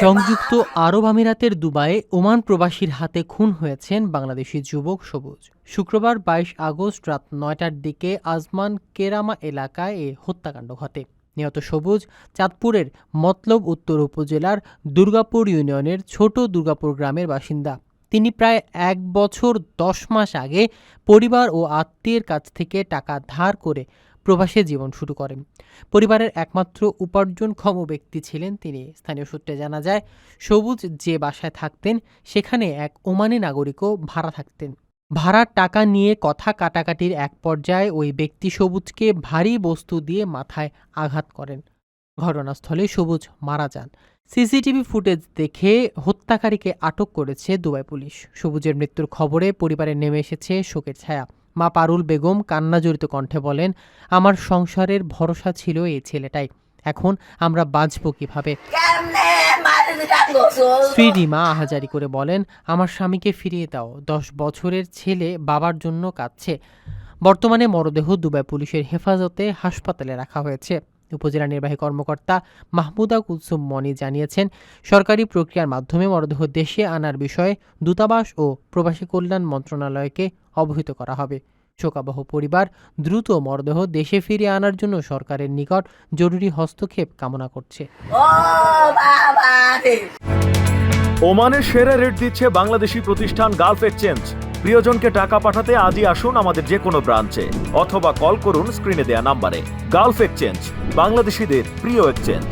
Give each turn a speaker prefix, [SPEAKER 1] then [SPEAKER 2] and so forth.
[SPEAKER 1] সংযুক্ত আরব আমিরাতের দুবাইয়ে ওমান প্রবাসীর হাতে খুন হয়েছেন বাংলাদেশি যুবক সবুজ। শুক্রবার বাইশ আগস্ট রাত নয়টার দিকে আজমান কেরামা এলাকায় এ হত্যাকাণ্ড ঘটে। নিহত সবুজ চাঁদপুরের মতলব উত্তর উপজেলার দুর্গাপুর ইউনিয়নের ছোট দুর্গাপুর গ্রামের বাসিন্দা। তিনি প্রায় এক বছর দশ মাস আগে পরিবার ও আত্মীয়ের কাছ থেকে টাকা ধার করে প্রবাসে জীবন শুরু করেন। পরিবারের একমাত্র উপার্জনক্ষম ব্যক্তি ছিলেন তিনি। স্থানীয় সূত্রে জানা যায়, সবুজ যে বাসায় থাকতেন, সেখানে এক ওমানি নাগরিকও ভাড়া থাকতেন। ভাড়ার টাকা নিয়ে কথা কাটাকাটির এক পর্যায়ে ওই ব্যক্তি সবুজকে ভারী বস্তু দিয়ে মাথায় আঘাত করেন। ঘটনাস্থলে সবুজ মারা যান। সিসিটিভি ফুটেজ দেখে হত্যাকারীকে আটক করেছে দুবাই পুলিশ। সবুজের মৃত্যুর খবরে পরিবারে নেমে এসেছে শোকের ছায়া। মা পারুল বেগম কান্নাজড়িত কণ্ঠে বলেন আমার সংসারের ভরসা ছিল এই ছেলেটাই। এখন আমরা বাঁচব কীভাবে? স্ত্রী রিমা আহাজারি করে বলেন আমার স্বামীকে ফিরিয়ে দাও। দশ বছরের ছেলে বাবার জন্য কাঁদছে। বর্তমানে মরদেহ দুবাই পুলিশের হেফাজতে হাসপাতালে রাখা হয়েছে। উপজেলা নির্বাহী কর্মকর্তা মাহমুদা কুলসুম মনি জানিয়েছেন সরকারি প্রক্রিয়ার মাধ্যমে মরদেহ দেশে আনার বিষয়ে দূতাবাস ও প্রবাসী কল্যাণ মন্ত্রণালয়কে অবহিত করা হবে। শোকাবহ পরিবার দ্রুত মরদেহ দেশে ফিরিয়ে আনার জন্য সরকারের নিকট জরুরি হস্তক্ষেপ কামনা করছে।
[SPEAKER 2] ও বাবা রে!
[SPEAKER 3] ওমানের সেরা রেট দিচ্ছে বাংলাদেশি প্রতিষ্ঠান গালফ এক্সচেঞ্জ। প্রিয়জনকে টাকা পাঠাতে আজই আসুন আমাদের যে কোনো ব্রাঞ্চে অথবা কল করুন স্ক্রিনে দেয়া নাম্বারে। গালফ এক্সচেঞ্জ বাংলাদেশিদের প্রিয় এক্সচেঞ্জ।